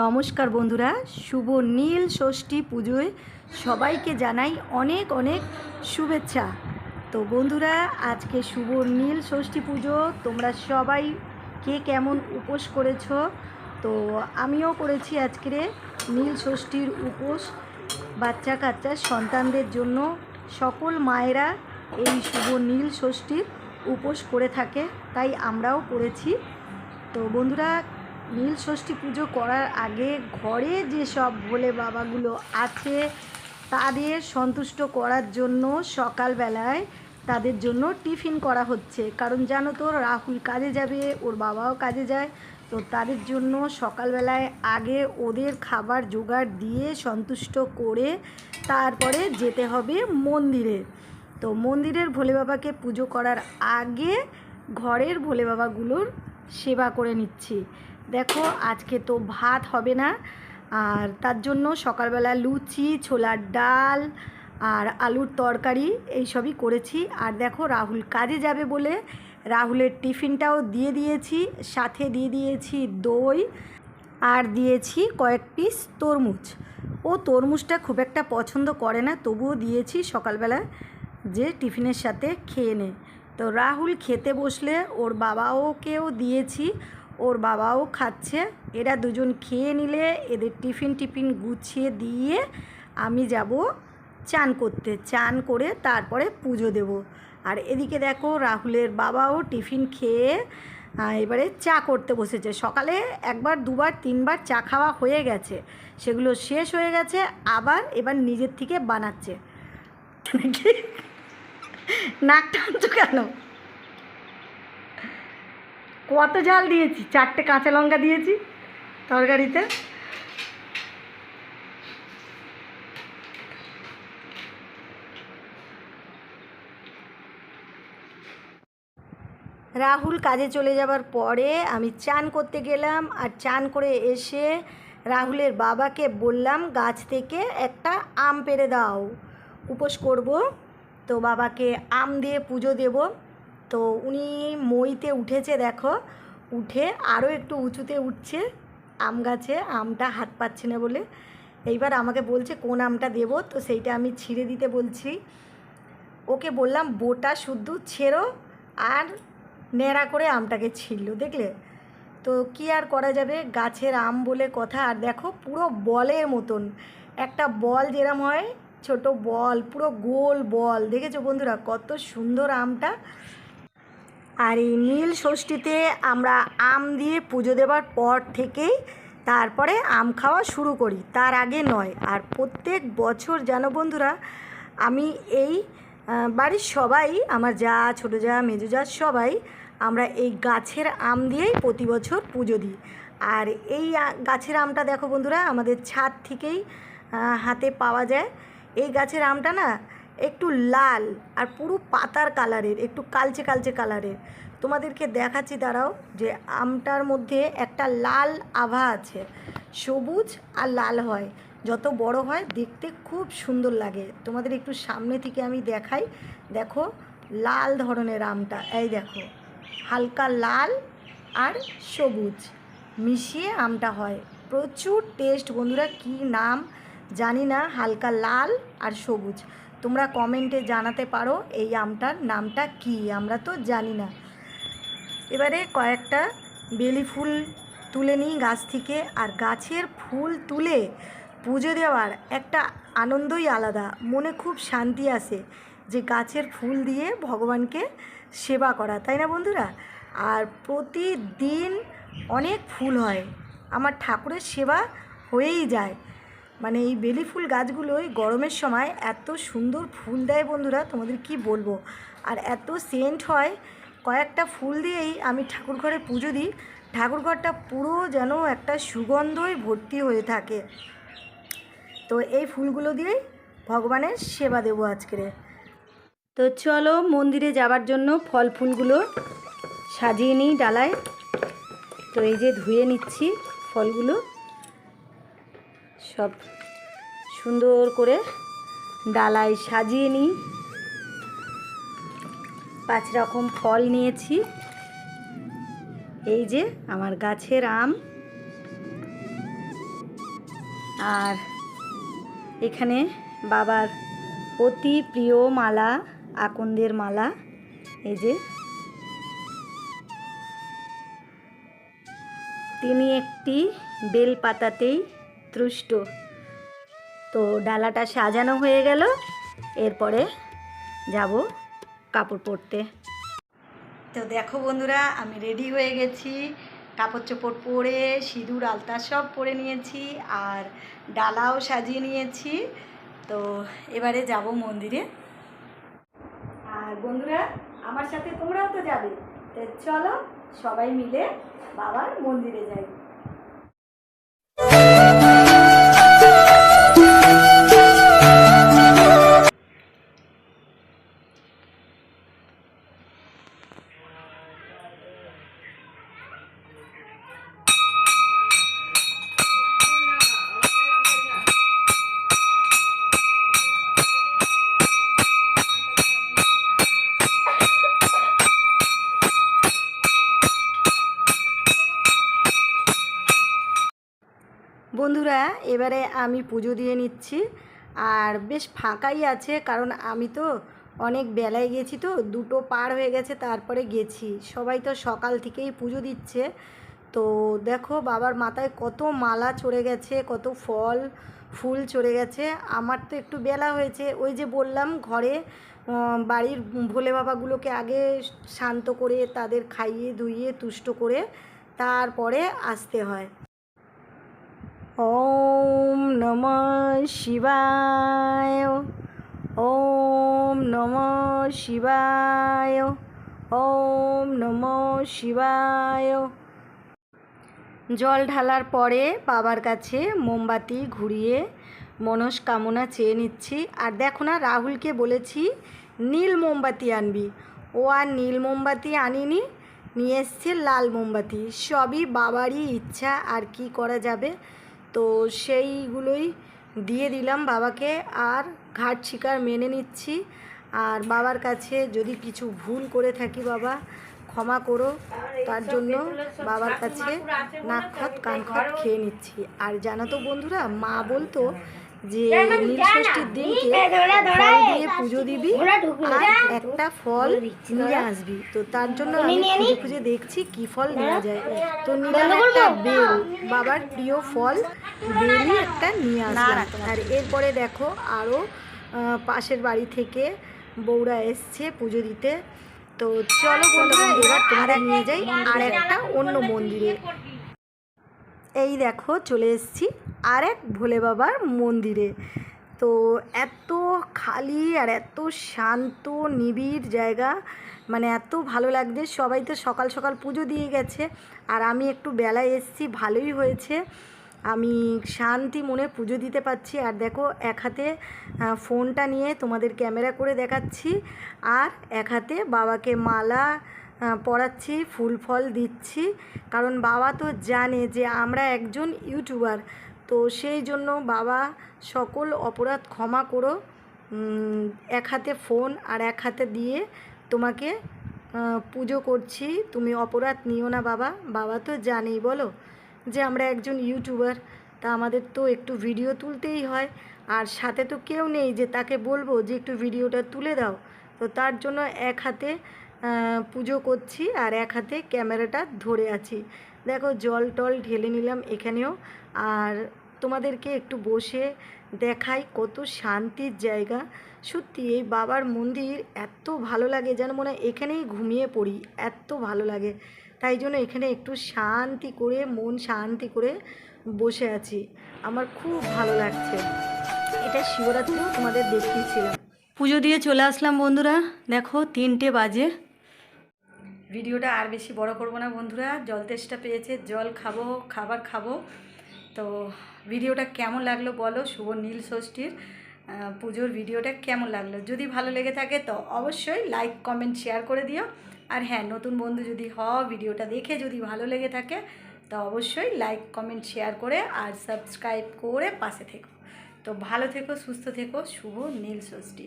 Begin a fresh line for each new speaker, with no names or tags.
নমস্কার বন্ধুরা, শুভ নীল ষষ্ঠী পুজোয় সবাইকে জানাই অনেক অনেক শুভেচ্ছা। তো বন্ধুরা, আজকে শুভ নীল ষষ্ঠী পুজো, তোমরা সবাই কে কেমন উপোস করেছ? তো আমিও করেছি আজকে নীল ষষ্ঠীর উপোস বাচ্চা কাচ্চা সন্তানদের জন্য। সকল মায়েরা এই শুভ নীল ষষ্ঠীর উপোস করে থাকে, তাই আমরাও করেছি। তো বন্ধুরা নীল ষষ্ঠী পুজো করার আগে ঘরে যেসব ভোলে বাবাগুলো আছে, তাদের সন্তুষ্ট করার জন্য সকালবেলায় তাদের জন্য টিফিন করা হচ্ছে। কারণ জানো তো, রাহুল কাজে যাবে, ওর বাবাও কাজে যায়। তো তাদের জন্য সকালবেলায় আগে ওদের খাবার জোগাড় দিয়ে সন্তুষ্ট করে তারপরে যেতে হবে মন্দিরে। তো মন্দিরের ভোলে বাবাকে পুজো করার আগে ঘরের ভোলে বাবাগুলোর সেবা করে নিচ্ছি। দেখো, আজকে তো ভাত হবে না। আর তার জন্য সকালবেলা লুচি, ছোলার ডাল আর আলুর তরকারি এইসবই করেছি। আর দেখো, রাহুল কাজে যাবে বলে রাহুলের টিফিনটাও দিয়ে দিয়েছি, সাথে দিয়ে দিয়েছি দই আর দিয়েছি কয়েক পিস তরমুজ। ও তরমুজটা খুব একটা পছন্দ করে না, তবুও দিয়েছি সকালবেলা যে টিফিনের সাথে খেয়ে নে। তো রাহুল খেতে বসলে ওর বাবাওকেও দিয়েছি ওর বাবাও খাচ্ছে। এরা দুজন খেয়ে নিলে, এদের টিফিন টিফিন গুছিয়ে দিয়ে আমি যাব চান করতে। চান করে তারপরে পুজো দেব। আর এদিকে দেখো রাহুলের বাবাও টিফিন খেয়ে এবারে চা করতে বসেছে। সকালে একবার, দুবার, তিনবার চা খাওয়া হয়ে গেছে। সেগুলো শেষ হয়ে গেছে, আবার এবার নিজের থেকে বানাচ্ছে। নাক টানছো কেন? কত জাল দিয়েছি? চারটে কাঁচা লঙ্কা দিয়েছি তরকারিতে। রাহুল কাজে চলে যাবার পরে আমি চান করতে গেলাম আর চান করে এসে রাহুলের বাবাকে বললাম, গাছ থেকে একটা আম পেড়ে দাও, উপোস করব। তো বাবাকে আম দিয়ে পুজো দেব। তো উনি মইতে উঠেছে, দেখো। উঠে আরও একটু উঁচুতে উঠছে, আম গাছে, আমটা হাত পাচ্ছে না বলে। এইবার আমাকে বলছে, কোন আমটা দেবো? তো সেইটা আমি ছিঁড়ে দিতে বলছি। ওকে বললাম, বোটা শুদ্ধ ছেড়ো আর ন্যাড়া করে আমটাকে ছিঁড়ল দেখলে? তো কি আর করা যাবে? গাছের আম বলে কথা, আর দেখো, পুরো বলের মতন। একটা বল যেরম হয়, ছোট বল, পুরো গোল বল। দেখেছ বন্ধুরা, কত সুন্দর আমটা। আর এই নীল ষষ্ঠীতে আমরা আম দিয়ে পুজো দেওয়ার পর থেকেই তারপরে আম খাওয়া শুরু করি। তার আগে নয়, আর প্রত্যেক বছর জানো বন্ধুরা, আমি এই বাড়ির সবাই, আমার যা, ছোটো যা, মেজো যা, সবাই আমরা এই গাছের আম দিয়েই প্রতি বছর পুজো দিই। আর এই গাছের আমটা দেখো বন্ধুরা, আমাদের ছাদ থেকেই হাতে পাওয়া যায়। এই গাছের আমটা না একটু লাল আর পুরো পাতার কালারের, একটু কালচে কালচে কালারের। তোমাদেরকে দেখাচ্ছি, দাঁড়াও, যে আমটার মধ্যে একটা লাল আভা আছে। সবুজ আর লাল হয়। যত বড় হয়, দেখতে খুব সুন্দর লাগে। তোমাদের একটু সামনে থেকে আমি দেখাই। দেখো, লাল ধরনের আমটা। এই দেখো, হালকা লাল আর সবুজ মিশিয়ে আমটা হয়। প্রচুর টেস্ট বন্ধুরা, কি নাম? জানি না, হালকা লাল আর সবুজ। তোমরা কমেন্টে জানাতে পারো এই আমটার নামটা কি, আমরা তো জানি না। এবারে কয়েকটা বেলি ফুল তুলে নিই গাছ থেকে, আর গাছের ফুল তুলে পুজো দেওয়ার একটা আনন্দই আলাদা, মনে খুব শান্তি আসে যে গাছের ফুল দিয়ে ভগবানকে সেবা করা, তাই না বন্ধুরা? আর প্রতিদিন অনেক ফুল হয়, আমার ঠাকুরের সেবা হয়েই যায়। মানে এই বেলি ফুল গাছগুলো গরমের সময় এত সুন্দর ফুল দেয় বন্ধুরা, তোমাদের কি বলব? আর এত সেন্ট হয়, কয়েকটা ফুল দিয়েই আমি ঠাকুর ঘরে পুজো দিই। ঠাকুর ঘরটা পুরো যেন একটা সুগন্ধই ভর্তি হয়ে থাকে। তো এই ফুলগুলো দিয়েই ভগবানের সেবা দেবো আজকেরে তো চলো মন্দিরে যাবার জন্য ফল ফুলগুলো সাজিয়ে নিই ডালায়। তো এই যে ধুয়ে নিচ্ছি ফলগুলো। সব সুন্দর করে ডালায় সাজিয়ে নিই। পাঁচ রকম ফল নিয়েছি। এই যে আমার গাছের আম। আর এখানে বাবার অতি প্রিয় মালা, আকন্দের মালা। এই যে। তিনি একটি বেল পাতাতেই তুষ্ট তো ডালাটা সাজানো হয়ে গেল। এরপরে যাব কাপড় পরতে। তো দেখো বন্ধুরা, আমি রেডি হয়ে গেছি। কাপড় চোপড় পরে, সিঁদুর, আলতা সব পরে নিয়েছি আর ডালাও সাজিয়ে নিয়েছি। তো এবারে যাব মন্দিরে। আর বন্ধুরা, আমার সাথে তোমরাও তো যাবে। তো চলো সবাই মিলে বাবার মন্দিরে যাই। এবারে আমি পুজো দিয়ে নিচ্ছি। আর বেশ ফাঁকাই আছে, কারণ আমি তো অনেক বেলায় গেছি তো, দুটো পার হয়ে গেছে, তারপরে গেছি। সবাই তো সকাল থেকেই পুজো দিচ্ছে। তো দেখো বাবার মাথায় কত মালা চড়ে গেছে, কত ফল, ফুল চড়ে গেছে। আমার তো একটু বেলা হয়েছে। ওই যে বললাম, ঘরে বাড়ির ভোলে বাবাগুলোকে আগে শান্ত করে, তাদের খাইয়ে ধুইয়ে তুষ্ট করে, তারপরে আসতে হয়। ওম নম শিবায়। ওম নম শিবায়। ওম নম শিবায়। জল ঢালার পরে বাবার কাছে মোমবাতি ঘুরিয়ে মনস্কামনা চেয়ে নিচ্ছি। আর দেখো না, রাহুলকে বলেছি, নীল মোমবাতি আনবি। ও আর নীল মোমবাতি আনিনি, নিয়ে এসছে লাল মোমবাতি। সবই বাবারই ইচ্ছা, আর কি করা যাবে? তো সেইগুলোই দিয়ে দিলাম বাবাকে। আর ঘাট শিকার মেনে নিচ্ছি। আর বাবার কাছে যদি কিছু ভুল করে থাকি বাবা, ক্ষমা করো। তার জন্য বাবার কাছে নাক খত, কান খত খেয়ে নিচ্ছি। আর জানো তো বন্ধুরা, মা বলতো যে নীল ষষ্ঠীর দিনকে ফল দিয়ে পুজো দিবি আর একটা ফল নিয়ে আসবি। তো তার জন্য আমি খুঁজে খুঁজে দেখছি কি ফল নেওয়া যায়। তো নিলাম একটা বেল বাবার প্রিয় ফল বেলই একটা নিয়ে আসলাম। আর এরপরে দেখো আরও পাশের বাড়ি থেকে বউরা এসছে পুজো দিতে। তো চলো বন্ধুরা এবার তোমাদের নিয়ে যাই আর একটা অন্য মন্দিরে। এই দেখো চলে এসেছি আর এক ভোলে বাবার মন্দিরে। তো এত খালি আর এত শান্ত, নিবিড় জায়গা মানে এত ভালো লাগছে। সবাই তো সকাল সকাল পুজো দিয়ে গেছে আর আমি একটু বেলায় এসেছি, ভালোই হয়েছে। আমি শান্তি মনে পুজো দিতে পারছি। আর দেখো, এক হাতে ফোনটা নিয়ে তোমাদের ক্যামেরা করে দেখাচ্ছি। আর এক হাতে বাবাকে মালা আহ, পরাচ্ছি ফুল ফল দিচ্ছি। কারণ বাবা তো জানে যে আমরা একজন ইউটিউবার। তো সেই জন্য বাবা সকল অপরাধ ক্ষমা করো। এক হাতে ফোন আর এক হাতে দিয়ে তোমাকে পুজো করছি। তুমি অপরাধ নিও না বাবা। বাবা তো জানেই বলো? যে আমরা একজন ইউটিউবার তা আমাদের তো একটু ভিডিও তুলতেই হয়। আর সাথে তো কেউ নেই যে তাকে বলব যে একটু ভিডিওটা তুলে দাও। তো তার জন্য এক হাতে পুজো করছি আর এক হাতে ক্যামেরাটা ধরে আছি। দেখো, জল টল ঢেলে নিলাম এখানেও। আর তোমাদেরকে একটু বসে দেখাই কত শান্তির জায়গা। সত্যি, এই বাবার মন্দির এত ভালো লাগে, যেন মনে এখানেই ঘুমিয়ে পড়ি, এত ভালো লাগে। তাই জন্য এখানে একটু শান্তি করে, মন শান্তি করে বসে আছি। আমার খুব ভালো লাগছে। এটা শিবরাত্রিও তোমাদের দেখিয়েছিলাম। পুজো দিয়ে চলে আসলাম বন্ধুরা। দেখো, তিনটে বাজে। ভিডিওটা আর বেশি বড় করব না বন্ধুরা। জল তেষ্টা পেয়েছে, জল খাব, খাবার খাব। তো ভিডিওটা কেমন লাগল বলো? শুভ নীল ষষ্ঠীর পুজোর ভিডিওটা কেমন লাগল? যদি ভালো লেগে থাকে তো অবশ্যই লাইক কমেন্ট শেয়ার করে দিও। আর হ্যাঁ নতুন বন্ধু যদি হও, ভিডিওটা দেখে যদি ভালো লেগে থাকে, তো অবশ্যই লাইক কমেন্ট শেয়ার করে আর সাবস্ক্রাইব করে পাশে থেকো। তো ভালো থেকো, সুস্থ থেকো। শুভ নীল ষষ্ঠী।